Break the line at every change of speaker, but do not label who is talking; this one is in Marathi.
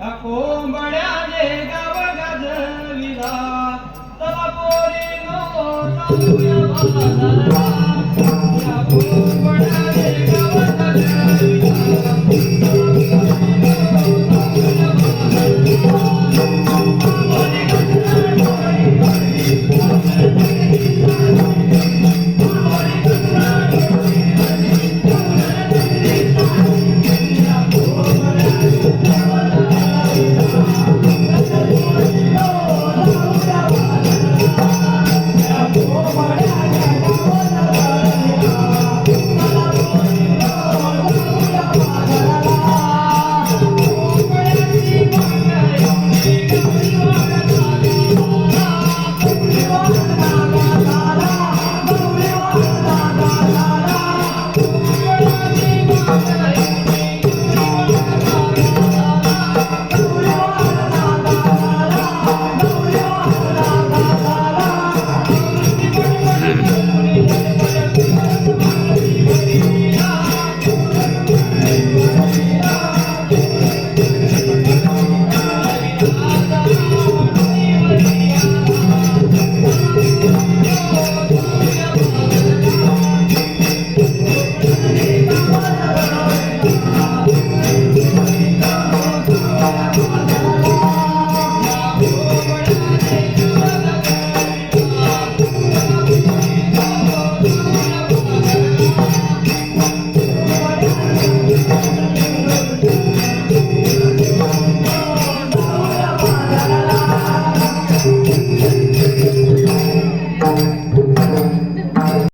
या कोंबड्याने गाव गाजविला. चला पोरी नो